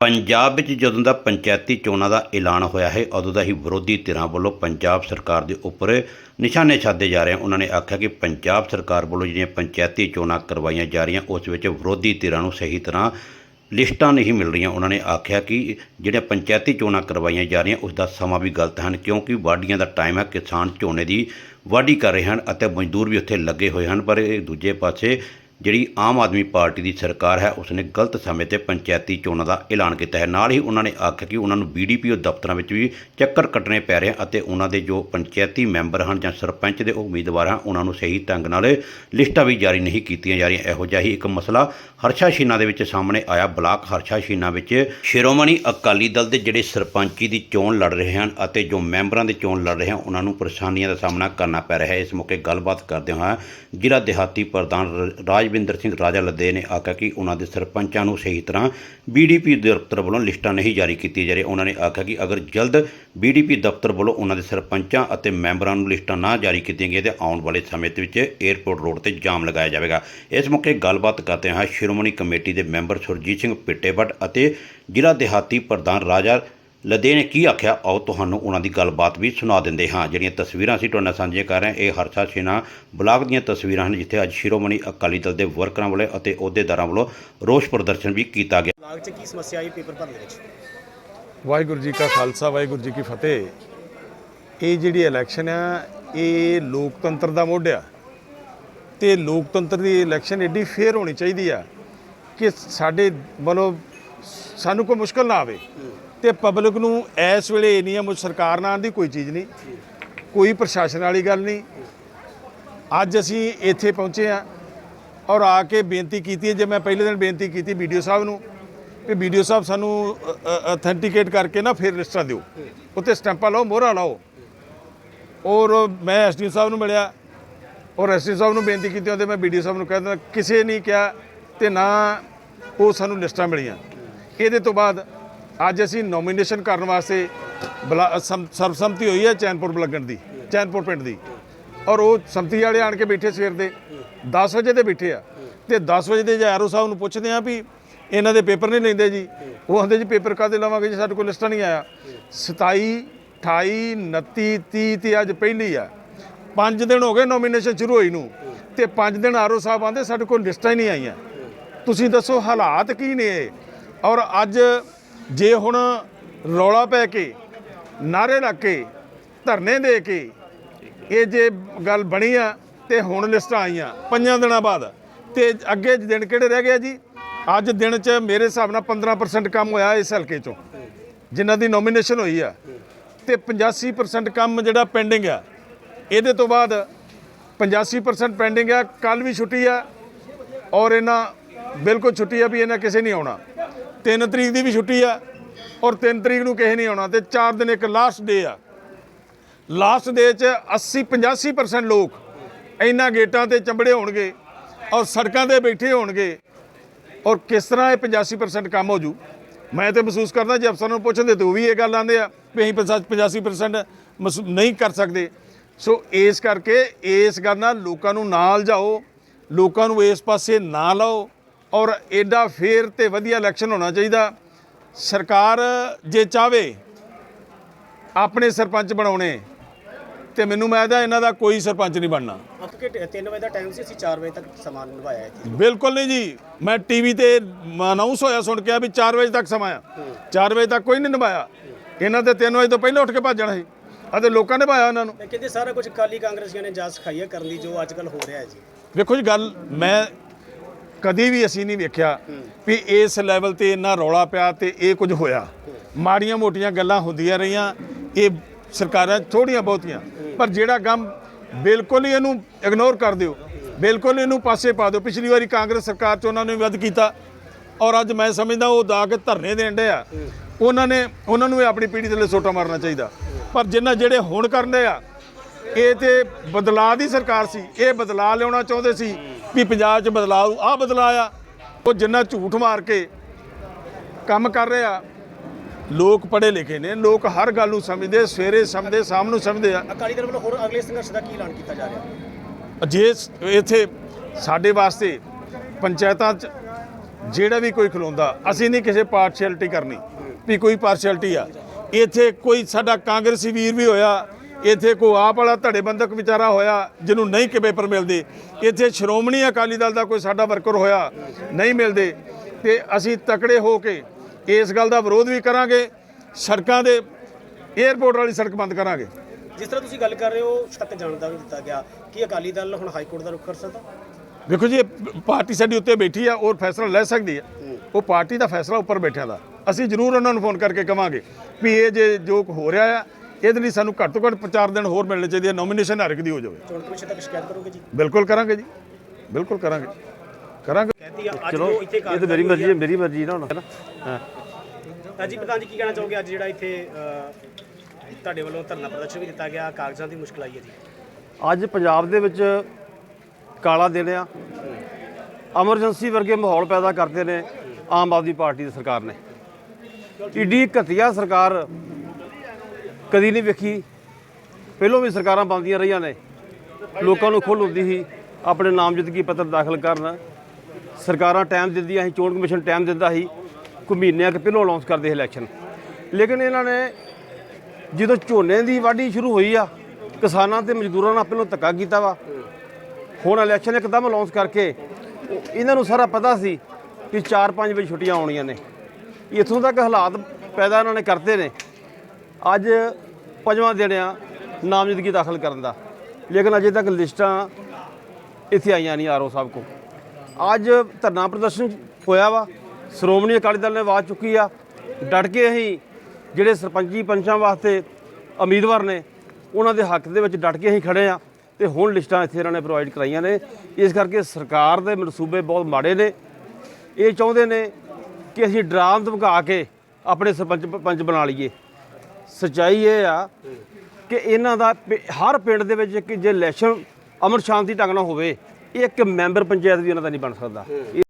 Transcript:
ਪੰਜਾਬ ਵਿੱਚ ਜਦੋਂ ਦਾ ਪੰਚਾਇਤੀ ਚੋਣਾਂ ਦਾ ਐਲਾਨ ਹੋਇਆ ਹੈ, ਉਦੋਂ ਦਾ ਹੀ ਵਿਰੋਧੀ ਧਿਰਾਂ ਵੱਲੋਂ ਪੰਜਾਬ ਸਰਕਾਰ ਦੇ ਉੱਪਰ ਨਿਸ਼ਾਨੇ ਸਾਧੇ ਜਾ ਰਹੇ ਹਨ। ਉਹਨਾਂ ਨੇ ਆਖਿਆ ਕਿ ਪੰਜਾਬ ਸਰਕਾਰ ਵੱਲੋਂ ਜਿਹੜੀਆਂ ਪੰਚਾਇਤੀ ਚੋਣਾਂ ਕਰਵਾਈਆਂ ਜਾ ਰਹੀਆਂ, ਉਸ ਵਿੱਚ ਵਿਰੋਧੀ ਧਿਰਾਂ ਨੂੰ ਸਹੀ ਤਰ੍ਹਾਂ ਲਿਸਟਾਂ ਨਹੀਂ ਮਿਲ ਰਹੀਆਂ। ਉਹਨਾਂ ਨੇ ਆਖਿਆ ਕਿ ਜਿਹੜੀਆਂ ਪੰਚਾਇਤੀ ਚੋਣਾਂ ਕਰਵਾਈਆਂ ਜਾ ਰਹੀਆਂ ਉਸ ਦਾ ਸਮਾਂ ਵੀ ਗਲਤ ਹਨ, ਕਿਉਂਕਿ ਵਾਢੀਆਂ ਦਾ ਟਾਈਮ ਹੈ, ਕਿਸਾਨ ਝੋਨੇ ਦੀ ਵਾਢੀ ਕਰ ਰਹੇ ਹਨ ਅਤੇ ਮਜ਼ਦੂਰ ਵੀ ਉੱਥੇ ਲੱਗੇ ਹੋਏ ਹਨ, ਪਰ ਇਹ ਦੂਜੇ ਪਾਸੇ ਜਿਹੜੀ ਆਮ ਆਦਮੀ ਪਾਰਟੀ ਦੀ ਸਰਕਾਰ ਹੈ, ਉਸਨੇ ਗਲਤ ਸਮੇਂ ਤੇ ਪੰਚਾਇਤੀ ਚੋਣਾਂ ਦਾ ਐਲਾਨ ਕੀਤਾ ਹੈ। ਨਾਲ ਹੀ ਉਹਨਾਂ ਨੇ ਆਖਿਆ ਕਿ ਉਹਨਾਂ ਨੂੰ ਬੀਡੀਪੀਓ ਦਫ਼ਤਰਾਂ ਵਿੱਚ ਵੀ ਚੱਕਰ ਕੱਟਣੇ ਪੈ ਰਹੇ ਅਤੇ ਉਹਨਾਂ ਦੇ ਜੋ ਪੰਚਾਇਤੀ ਮੈਂਬਰ ਹਨ ਜਾਂ ਸਰਪੰਚ ਦੇ ਉਮੀਦਵਾਰ ਹਨ, ਉਹਨਾਂ ਨੂੰ ਸਹੀ ਢੰਗ ਨਾਲ ਲਿਸਟਾਂ ਵੀ ਜਾਰੀ ਨਹੀਂ ਕੀਤੀਆਂ ਜਾ ਰਹੀਆਂ। ਇਹੋ ਜਿਹਾ ਹੀ ਇੱਕ ਮਸਲਾ ਹਰਸ਼ਾ ਸ਼ੀਨਾ ਦੇ ਵਿੱਚ ਸਾਹਮਣੇ ਆਇਆ ਬਲਾਕ ਹਰਸ਼ਾ ਸ਼ੀਨਾ ਵਿੱਚ। ਸ਼੍ਰੋਮਣੀ ਅਕਾਲੀ ਦਲ ਦੇ ਜਿਹੜੇ ਸਰਪੰਚੀ ਦੀ ਚੋਣ ਲੜ ਰਹੇ ਹਨ ਅਤੇ ਜੋ ਮੈਂਬਰਾਂ ਦੀ ਚੋਣ ਲੜ ਰਹੇ ਹਨ, ਉਹਨਾਂ ਨੂੰ ਪਰੇਸ਼ਾਨੀਆਂ ਦਾ ਸਾਹਮਣਾ ਕਰਨਾ ਪੈ ਰਿਹਾ ਹੈ। ਇਸ ਮੌਕੇ ਗੱਲਬਾਤ ਕਰਦੇ ਹੋਏ ਜ਼ਿਲ੍ਹਾ ਦਿਹਾਤੀ ਪ੍ਰਧਾਨ ਰ- ਰਾਜਵਿੰਦਰ ਸਿੰਘ ਰਾਜਾ ਲੱਦੇ ਨੇ ਆਖਿਆ ਕਿ ਉਹਨਾਂ ਦੇ ਸਰਪੰਚਾਂ ਨੂੰ ਸਹੀ ਤਰ੍ਹਾਂ ਬੀਡੀਪੀ ਦਫ਼ਤਰ ਵੱਲੋਂ ਲਿਸਟਾਂ ਨਹੀਂ ਜਾਰੀ ਕੀਤੀਆਂ ਜਾ ਰਹੀਆਂ। ਉਹਨਾਂ ਨੇ ਆਖਿਆ ਕਿ ਅਗਰ ਜਲਦ ਬੀਡੀਪੀ ਦਫ਼ਤਰ ਵੱਲੋਂ ਉਹਨਾਂ ਦੇ ਸਰਪੰਚਾਂ ਅਤੇ ਮੈਂਬਰਾਂ ਨੂੰ ਲਿਸਟਾਂ ਨਾ ਜਾਰੀ ਕੀਤੀਆਂ ਗਈਆਂ, ਤੇ ਆਉਣ ਵਾਲੇ ਸਮੇਂ ਦੇ ਵਿੱਚ 에ਅਰਪੋਰਟ ਰੋਡ ਤੇ ਜਾਮ ਲਗਾਇਆ ਜਾਵੇਗਾ। ਇਸ ਮੌਕੇ ਗੱਲਬਾਤ ਕਰਦੇ ਹਾਂ ਸ਼੍ਰੋਮਣੀ ਕਮੇਟੀ ਦੇ ਮੈਂਬਰ ਸੁਰਜੀਤ ਸਿੰਘ ਪਿੱਟੇਵਟ ਅਤੇ ਜ਼ਿਲ੍ਹਾ ਦਿਹਾਤੀ ਪ੍ਰਧਾਨ ਰਾਜਾ ਲੱਦੇ ਨੇ ਕੀ ਆਖਿਆ? ਆਓ ਤੁਹਾਨੂੰ ਉਹਨਾਂ ਦੀ ਗੱਲਬਾਤ ਵੀ ਸੁਣਾ ਦਿੰਦੇ ਹਾਂ। ਜਿਹੜੀਆਂ ਤਸਵੀਰਾਂ ਅਸੀਂ ਤੁਹਾਡੇ ਨਾਲ ਸਾਂਝੀਆਂ ਕਰ ਰਹੇ ਹਾਂ ਇਹ ਹਰਸ਼ਾ ਸ਼ੇਨਾ ਬਲਾਕ ਦੀਆਂ ਤਸਵੀਰਾਂ ਹਨ ਜਿੱਥੇ ਅੱਜ ਸ਼੍ਰੋਮਣੀ ਅਕਾਲੀ ਦਲ ਦੇ ਵਰਕਰਾਂ ਵੱਲੋਂ ਅਤੇ ਅਹੁਦੇਦਾਰਾਂ ਵੱਲੋਂ ਰੋਸ ਪ੍ਰਦਰਸ਼ਨ ਵੀ ਕੀਤਾ ਗਿਆ। ਲਾਗ ਚ ਕੀ ਸਮੱਸਿਆ ਆਈ ਪੇਪਰ ਭਰਨ ਦੇ ਵਿੱਚ? ਵਾਹਿਗੁਰੂ ਜੀ ਕਾ ਖਾਲਸਾ ਵਾਹਿਗੁਰੂ ਜੀ ਕੀ ਫਤਿਹ। ਇਹ ਜਿਹੜੀ ਇਲੈਕਸ਼ਨ ਆ ਇਹ ਲੋਕਤੰਤਰ ਦਾ ਮੋਢ ਆ। ਤੇ ਲੋਕਤੰਤਰ ਦੀ ਇਲੈਕਸ਼ਨ ਏਡੀ ਫੇਅਰ ਹੋਣੀ ਚਾਹੀਦੀ ਆ ਕਿ ਸਾਡੇ ਵੱਲੋਂ ਸਾਨੂੰ ਕੋਈ ਮੁਸ਼ਕਲ ਨਾ ਆਵੇ ਤੇ ਪਬਲਿਕ ਨੂੰ ਇਸ ਵੇਲੇ ਇੰਨੀਆਂ ਮੁਝ ਸਰਕਾਰ ਨਾਲ ਦੀ ਕੋਈ ਚੀਜ਼ ਨਹੀਂ, ਕੋਈ ਪ੍ਰਸ਼ਾਸਨ ਵਾਲੀ ਗੱਲ ਨਹੀਂ। ਅੱਜ ਅਸੀਂ ਇੱਥੇ ਪਹੁੰਚੇ ਆ ਔਰ ਆ ਕੇ ਬੇਨਤੀ ਕੀਤੀ ਹੈ, ਜੇ ਮੈਂ ਪਹਿਲੇ ਦਿਨ ਬੇਨਤੀ ਕੀਤੀ ਵੀਡੀਓ ਸਾਹਿਬ ਨੂੰ ਕਿ ਵੀਡੀਓ ਸਾਹਿਬ ਸਾਨੂੰ ਅਥੈਂਟੀਕੇਟ ਕਰਕੇ ਨਾ ਫਿਰ ਲਿਸਟਾਂ ਦਿਓ। ਉੱਤੇ ਸਟੈਂਪਾਂ ਲਾਓ, ਮੋਹਰਾਂ ਲਾਓ। ਔਰ ਮੈਂ ਐਸਡੀਓ ਸਾਹਿਬ ਨੂੰ ਮਿਲਿਆ ਔਰ ਐਸਡੀਓ ਸਾਹਿਬ ਨੂੰ ਬੇਨਤੀ ਕੀਤੀ, ਉਹਦੇ ਮੈਂ ਵੀਡੀਓ ਸਾਹਿਬ ਨੂੰ ਕਹਿ ਦਿੰਦਾ, ਕਿਸੇ ਨਹੀਂ ਕਿਹਾ ਤੇ ਨਾ ਉਹ ਸਾਨੂੰ ਲਿਸਟਾਂ ਮਿਲੀਆਂ। ਇਹਦੇ ਤੋਂ ਬਾਅਦ ਅੱਜ ਅਸੀਂ ਨੋਮੀਨੇਸ਼ਨ ਕਰਨ ਵਾਸਤੇ ਬਲਾ- ਸਮ- ਸਰਬਸੰਮਤੀ ਹੋਈ ਹੈ ਚੈਨਪੁਰ ਬਲੱਗਣ ਦੀ, ਚੈਨਪੁਰ ਪਿੰਡ ਦੀ। ਔਰ ਉਹ ਸੰਮਤੀ ਵਾਲੇ ਆਣ ਕੇ ਬੈਠੇ ਸਵੇਰ ਦੇ 10 ਵਜੇ ਦੇ ਬੈਠੇ ਆ। ਤੇ 10 ਵਜੇ ਦੇ ਜੈਰੋ ਸਾਹਿਬ ਨੂੰ ਪੁੱਛਦੇ ਆ ਵੀ ਇਹਨਾਂ ਦੇ ਪੇਪਰ ਨਹੀਂ ਲੈਂਦੇ ਜੀ। ਉਹ ਆਂਦੇ ਜੀ, ਪੇਪਰ ਕਾਹਦੇ ਲਵਾਂਗੇ ਜੀ? ਸਾਡੇ ਕੋਲ ਲਿਸਟਾਂ ਨਹੀਂ ਆਇਆ। 27 28 29 30 ਤੇ ਅੱਜ ਪਹਿਲੀ ਆ। ਪੰਜ ਦਿਨ ਹੋ ਗਏ ਨੋਮੀਨੇਸ਼ਨ ਸ਼ੁਰੂ ਹੋਈ ਨੂੰ। ਤੇ ਪੰਜ ਦਿਨ ਆਰਓ ਸਾਹਿਬ ਆਂਦੇ ਸਾਡੇ ਕੋਲ ਲਿਸਟਾਂ ਹੀ ਨਹੀਂ ਆਈਆਂ। ਤੁਸੀਂ ਦੱਸੋ ਹਾਲਾਤ ਕੀ ਨੇ? ਇਹ ਔਰ ਅੱਜ ਜੇ ਹੁਣ ਰੌਲਾ ਪੈ ਕੇ ਨਾਰੇ ਲੱਗ ਕੇ, ਧਰਨੇ ਦੇ ਕੇ ਇਹ ਜੇ ਗੱਲ ਬਣੀ ਆ ਤੇ ਹੁਣ ਲਿਸਟਾਂ ਆਈਆਂ ਪੰਜਾਂ ਦਿਨਾਂ ਬਾਅਦ, ਤੇ ਅੱਗੇ ਦਿਨ ਕਿਹੜੇ ਰਹਿ ਗਏ ਜੀ? ਅੱਜ ਦਿਨ 'ਚ ਮੇਰੇ ਹਿਸਾਬ ਨਾਲ 15% ਕੰਮ ਹੋਇਆ ਇਸ ਹਲਕੇ 'ਚੋਂ, ਜਿਨ੍ਹਾਂ ਦੀ ਨੋਮੀਨੇਸ਼ਨ ਹੋਈ ਆ। ਤੇ 85% ਕੰਮ ਜਿਹੜਾ ਪੈਂਡਿੰਗ ਆ, ਇਹਦੇ ਤੋਂ ਬਾਅਦ 85% ਪੈਂਡਿੰਗ ਆ ਕੱਲ ਵੀ ਛੁੱਟੀ ਆ ਔਰ ਇਹਨਾਂ ਬਿਲਕੁਲ ਛੁੱਟੀ ਆ ਵੀ ਇਹਨਾਂ ਕਿਸੇ ਨਹੀਂ ਆਉਣਾ। 3 ਤਰੀਕ ਦੀ ਵੀ ਛੁੱਟੀ ਆ ਔਰ 3 ਤਰੀਕ ਨੂੰ ਕਿਸੇ ਨਹੀਂ ਆਉਣਾ ਤੇ 4 ਦਿਨ ਇੱਕ ਲਾਸਟ ਡੇ ਆ। ਲਾਸਟ ਡੇ 'ਚ 80 85% ਲੋਕ ਇਹਨਾਂ ਗੇਟਾਂ ਤੇ ਚੰਬੜੇ ਹੋਣਗੇ ਔਰ ਸੜਕਾਂ ਤੇ ਬੈਠੇ ਹੋਣਗੇ। ਔਰ ਕਿਸ ਤਰ੍ਹਾਂ ਇਹ 85% ਕੰਮ ਹੋ ਜੂ? ਮੈਂ ਤੇ ਮਹਿਸੂਸ ਕਰਦਾ ਜੇ ਅਫਸਰਾਂ ਨੂੰ ਪੁੱਛਦੇ ਤੇ ਉਹ ਵੀ ਇਹ ਗੱਲ ਆਂਦੇ ਆ ਵੀ ਅਸੀਂ 85% ਮਹਿਸੂ- ਨਹੀਂ ਕਰ ਸਕਦੇ। ਸੋ ਇਸ ਕਰਕੇ ਇਸ ਗੱਲ ਨਾਲ ਲੋਕਾਂ ਨੂੰ ਨਾਲ ਜਾਓ, ਲੋਕਾਂ ਨੂੰ ਇਸ ਪਾਸੇ ਨਾ ਲਾਓ। ਔਰ ਐਡਾ ਫੇਰ ਤੇ ਵਧੀਆ ਇਲੈਕਸ਼ਨ ਹੋਣਾ ਚਾਹੀਦਾ। ਸਰਕਾਰ ਜੇ ਚਾਵੇ ਆਪਣੇ ਸਰਪੰਚ ਬਣਾਉਣੇ ਤੇ ਮੈਨੂੰ ਮੈਂ ਇਹਦਾ ਇਹਨਾਂ ਦਾ ਕੋਈ ਸਰਪੰਚ ਨਹੀਂ ਬਣਨਾ। ਅੱਕ ਕੇ 3 ਵਜੇ ਦਾ ਟਾਈਮ ਸੀ ਅਸੀਂ 4 ਵਜੇ ਤੱਕ ਸਮਾਂ ਨਿਭਾਇਆ ਇੱਥੇ। ਬਿਲਕੁਲ ਨਹੀਂ ਜੀ। ਮੈਂ ਟੀਵੀ ਤੇ ਅਨਾਉਂਸ ਹੋਇਆ ਸੁਣ ਕੇ ਆ ਵੀ 4 ਵਜੇ ਤੱਕ ਸਮਾਂ ਆ। 4 ਵਜੇ ਤੱਕ ਕੋਈ ਨਹੀਂ ਨਿਭਾਇਆ। ਇਹਨਾਂ ਤੇ 3 ਵਜੇ ਤੋਂ ਪਹਿਲਾਂ ਉੱਠ ਕੇ ਭੱਜਣਾ ਸੀ। ਅਤੇ ਲੋਕਾਂ ਨੇ ਨਿਭਾਇਆ ਉਹਨਾਂ ਨੂੰ। ਤੇ ਕਹਿੰਦੇ ਸਾਰਾ ਕੁਝ ਕਾਲੀ ਕਾਂਗਰਸੀਆਂ ਨੇ ਜਾਚ ਸਿਖਾਈ ਹੈ ਕਰਨ ਦੀ ਜੋ ਅੱਜ ਕੱਲ ਹੋ ਰਿਹਾ ਹੈ ਜੀ। ਵੇਖੋ ਜੀ ਗੱਲ ਮੈਂ ਕਦੀ ਵੀ ਅਸੀਂ ਨਹੀਂ ਵੇਖਿਆ ਵੀ ਇਸ ਲੈਵਲ ਤੇ ਇੰਨਾ ਰੌਲਾ ਪਿਆ ਤੇ ਇਹ ਕੁਝ ਹੋਇਆ। ਮਾੜੀਆਂ ਮੋਟੀਆਂ ਗੱਲਾਂ ਹੁੰਦੀਆਂ ਰਹੀਆਂ, ਇਹ ਸਰਕਾਰਾਂ ਥੋੜੀਆਂ ਬਹੁਤੀਆਂ, ਪਰ ਜਿਹੜਾ ਕੰਮ ਬਿਲਕੁਲ ਹੀ ਇਹਨੂੰ ਇਗਨੋਰ ਕਰ ਦਿਓ, ਬਿਲਕੁਲ ਇਹਨੂੰ ਪਾਸੇ ਪਾ ਦਿਓ। ਪਿਛਲੀ ਵਾਰੀ ਕਾਂਗਰਸ ਸਰਕਾਰ ਚ ਉਹਨਾਂ ਨੇ ਵੱਧ ਕੀਤਾ ਔਰ ਅੱਜ ਮੈਂ ਸਮਝਦਾ ਉਹ ਦਾ ਕੇ ਧਰਨੇ ਦੇਣ ਡੇ ਆ। ਉਹਨਾਂ ਨੇ, ਉਹਨਾਂ ਨੂੰ ਵੀ ਆਪਣੀ ਪੀੜ੍ਹੀ ਥੱਲੇ ਸੋਟਾ ਮਾਰਨਾ ਚਾਹੀਦਾ। ਪਰ ਜਿੰਨਾ ਜਿਹੜੇ ਹੁਣ ਕਰਨ ਕਰਦੇ ਆ, ਇਹ ਤੇ ਬਦਲਾਅ ਦੀ ਸਰਕਾਰ ਸੀ, ਇਹ ਬਦਲਾਅ ਲਿਆਉਣਾ ਚਾਹੁੰਦੇ ਸੀ। ਵੀ ਪੰਜਾਬ 'ਚ ਬਦਲਾਅ ਆ ਬਦਲਾਅ ਆ। ਉਹ ਜਿੰਨਾ ਝੂਠ ਮਾਰ ਕੇ ਕੰਮ ਕਰ ਰਹੇ ਲੋਕ ਪੜ੍ਹੇ ਲਿਖੇ ਨੇ। ਲੋਕ ਹਰ ਗੱਲ ਨੂੰ ਸਮਝਦੇ ਸਵੇਰੇ ਸਮਝਦੇ ਸ਼ਾਮ ਨੂੰ ਸਮਝਦੇ ਆ। ਅਕਾਲੀ ਦਲ ਵੱਲੋਂ ਹੋਰ ਅਗਲੇ ਸੰਘਰਸ਼ ਦਾ ਕੀ ਐਲਾਨ ਕੀਤਾ ਜਾ ਰਿਹਾ? ਜੇ ਇੱਥੇ ਸਾਡੇ ਵਾਸਤੇ ਪੰਚਾਇਤਾਂ 'ਚ ਜਿਹੜਾ ਵੀ ਕੋਈ ਖਲੋਂਦਾ ਅਸੀਂ ਨਹੀਂ ਕਿਸੇ ਪਾਰਸ਼ੈਲਿਟੀ ਕਰਨੀ ਵੀ ਕੋਈ ਪਾਰਸ਼ੈਲਿਟੀ ਆ। ਇੱਥੇ ਕੋਈ ਸਾਡਾ ਕਾਂਗਰਸੀ ਵੀਰ ਵੀ ਹੋਇਆ ਇੱਥੇ ਕੋਈ ਆਪ ਵਾਲਾ ਧੜੇ ਬੰਦਕ ਵਿਚਾਰਾ ਹੋਇਆ ਜਿਹਨੂੰ ਨਹੀਂ ਕਿ ਪੇਪਰ ਮਿਲਦੇ। ਇੱਥੇ ਸ਼੍ਰੋਮਣੀ ਅਕਾਲੀ ਦਲ ਦਾ ਕੋਈ ਸਾਡਾ ਵਰਕਰ ਹੋਇਆ ਨਹੀਂ ਮਿਲਦੇ। ਤੇ ਅਸੀਂ ਤਕੜੇ ਹੋ ਕੇ ਇਸ ਗੱਲ ਦਾ ਵਿਰੋਧ ਵੀ ਕਰਾਂਗੇ ਸੜਕਾਂ ਦੇ 에ਅਰਪੋਰਟ ਵਾਲੀ ਸੜਕ ਬੰਦ ਕਰਾਂਗੇ। ਜਿਸ ਤਰ੍ਹਾਂ ਤੁਸੀਂ ਗੱਲ ਕਰ ਰਹੇ ਹੋ ਸ਼ੱਕ ਜਾਣ ਦਾ ਵੀ ਦਿੱਤਾ ਗਿਆ। ਕਿ ਅਕਾਲੀ ਦਲ ਹੁਣ ਹਾਈ ਕੋਰਟ ਦਾ ਰੁਖ ਕਰ ਸਕਦਾ? ਦੇਖੋ ਜੀ ਪਾਰਟੀ ਸਾਡੀ ਉੱਤੇ ਬੈਠੀ ਆ ਔਰ ਫੈਸਲਾ ਲੈ ਸਕਦੀ ਆ। ਉਹ ਪਾਰਟੀ ਦਾ ਫੈਸਲਾ ਉੱਪਰ ਬੈਠਿਆਂ ਦਾ। ਅਸੀਂ ਜ਼ਰੂਰ ਉਹਨਾਂ ਨੂੰ ਫੋਨ ਕਰਕੇ ਕਵਾਂਗੇ ਵੀ ਇਹ ਜੇ ਜੋ ਹੋ ਰਿਹਾ ਆ ਇਹਦੇ ਲਈ ਸਾਨੂੰ ਘੱਟ ਤੋਂ ਘੱਟ 4 ਦਿਨ ਹੋਰ ਮਿਲਣੇ ਚਾਹੀਦੇ ਆ ਨੋਮੀਨੇਸ਼ਨ ਹਰ ਇੱਕ ਦੀ ਹੋ ਜਾਵੇ। ਚੋਣ ਕਮਿਸ਼ਨ ਤੱਕ ਸ਼ਿਕਾਇਤ ਕਰੋਗੇ ਜੀ? ਬਿਲਕੁਲ ਕਰਾਂਗੇ ਜੀ। ਬਿਲਕੁਲ ਕਰਾਂਗੇ। ਕਰਾਂਗੇ। ਅੱਜ ਚਲੋ ਜੋ ਇੱਥੇ ਇਹ ਤਾਂ ਮੇਰੀ ਮਰਜ਼ੀ ਹੈ ਮੇਰੀ ਮਰਜ਼ੀ ਨਾ ਹੁਣ ਹੈ ਨਾ? ਹਾਂ। ਹੈ ਜੀ ਪ੍ਰਧਾਨ ਜੀ ਕੀ ਕਹਿਣਾ ਚਾਹੋਗੇ? ਅੱਜ ਜਿਹੜਾ ਇੱਥੇ ਤੁਹਾਡੇ ਵੱਲੋਂ ਧਰਨਾ ਪ੍ਰਦਰਸ਼ਨ ਵੀ ਦਿੱਤਾ ਗਿਆ ਕਾਗਜ਼ਾਂ ਦੀ ਮੁਸ਼ਕਲ ਆਈ ਹੈ ਜੀ। ਅੱਜ ਪੰਜਾਬ ਦੇ ਵਿੱਚ ਕਾਲਾ ਦਿਨ ਆ। ਐਮਰਜੈਂਸੀ ਵਰਗੇ ਮਾਹੌਲ ਪੈਦਾ ਕਰਦੇ ਨੇ ਆਮ ਆਦਮੀ ਪਾਰਟੀ ਦੀ ਸਰਕਾਰ ਨੇ। ਈਡੀ ਘਟੀਆ ਸਰਕਾਰ ਕਦੀ ਨਹੀਂ ਵੇਖੀ। ਪਹਿਲੋਂ ਵੀ ਸਰਕਾਰਾਂ ਬਣਦੀਆਂ ਰਹੀਆਂ ਨੇ। ਲੋਕਾਂ ਨੂੰ ਖੁੱਲ੍ਹ ਹੁੰਦੀ ਸੀ ਆਪਣੇ ਨਾਮਜ਼ਦਗੀ ਪੱਤਰ ਦਾਖਲ ਕਰਨ। ਸਰਕਾਰਾਂ ਟਾਈਮ ਦਿੰਦੀਆਂ ਸੀ, ਚੋਣ ਕਮਿਸ਼ਨ ਟਾਈਮ ਦਿੰਦਾ ਸੀ। ਕੋਈ ਮਹੀਨਿਆਂ ਕੁ ਪਹਿਲੋਂ ਅਨਾਉਂਸ ਕਰਦੇ ਸੀ ਇਲੈਕਸ਼ਨ ਲੇਕਿਨ ਇਹਨਾਂ ਨੇ ਜਦੋਂ ਝੋਨੇ ਦੀ ਵਾਢੀ ਸ਼ੁਰੂ ਹੋਈ ਆ, ਕਿਸਾਨਾਂ ਤੇ ਮਜ਼ਦੂਰਾਂ ਨਾਲ ਪਹਿਲਾਂ ਧੱਕਾ ਕੀਤਾ ਵਾ। ਹੁਣ ਇਲੈਕਸ਼ਨ ਇੱਕਦਮ ਅਨਾਉਂਸ ਕਰਕੇ ਇਹਨਾਂ ਨੂੰ ਸਾਰਾ ਪਤਾ ਸੀ ਕਿ 4-5 ਵਜੇ ਛੁੱਟੀਆਂ ਆਉਣੀਆਂ ਨੇ। ਇੱਥੋਂ ਤੱਕ ਹਾਲਾਤ ਪੈਦਾ ਇਹਨਾਂ ਨੇ ਕਰਤੇ ਨੇ। ਅੱਜ ਪੰਜਵਾਂ ਦਿਨ ਆ ਨਾਮਜ਼ਦਗੀ ਦਾਖਲ ਕਰਨ ਦਾ। ਲੇਕਿਨ ਅਜੇ ਤੱਕ ਲਿਸਟਾਂ ਇੱਥੇ ਆਈਆਂ ਨਹੀਂ ਆਰਓ ਸਾਹਿਬ ਕੋ ਅੱਜ ਧਰਨਾ ਪ੍ਰਦਰਸ਼ਨ ਹੋਇਆ ਵਾ। ਸ਼੍ਰੋਮਣੀ ਅਕਾਲੀ ਦਲ ਨੇ ਆਵਾਜ਼ ਚੁੱਕੀ ਆ। ਡਟ ਕੇ ਅਸੀਂ ਜਿਹੜੇ ਸਰਪੰਚੀ ਪੰਚਾਂ ਵਾਸਤੇ ਉਮੀਦਵਾਰ ਨੇ, ਉਹਨਾਂ ਦੇ ਹੱਕ ਦੇ ਵਿੱਚ ਡਟ ਕੇ ਅਸੀਂ ਖੜੇ ਆ ਤੇ ਹੁਣ ਲਿਸਟਾਂ ਇੱਥੇ ਇਹਨਾਂ ਨੇ ਪ੍ਰੋਵਾਈਡ ਕਰਾਈਆਂ ਨੇ। ਇਸ ਕਰਕੇ ਸਰਕਾਰ ਦੇ ਮਨਸੂਬੇ ਬਹੁਤ ਮਾੜੇ ਨੇ। ਇਹ ਚਾਹੁੰਦੇ ਨੇ ਕਿ ਅਸੀਂ ਡਰਾਮ ਧਮਕਾ ਕੇ ਆਪਣੇ ਸਰਪੰਚ ਪੰਚ ਬਣਾ ਲਈਏ। ਸਚਾਈ ਇਹ ਆ ਕਿ ਇਹਨਾਂ ਦਾ ਪਿ- ਹਰ ਪਿੰਡ ਦੇ ਵਿੱਚ ਇੱਕ ਜੇ ਇਲੈਕਸ਼ਨ ਅਮਰ ਸ਼ਾਂਤੀ ਢੰਗ ਨਾਲ ਹੋਵੇ ਇੱਕ ਮੈਂਬਰ ਪੰਚਾਇਤ ਵੀ ਇਹਨਾਂ ਦਾ ਨਹੀਂ ਬਣ ਸਕਦਾ। ਇਹ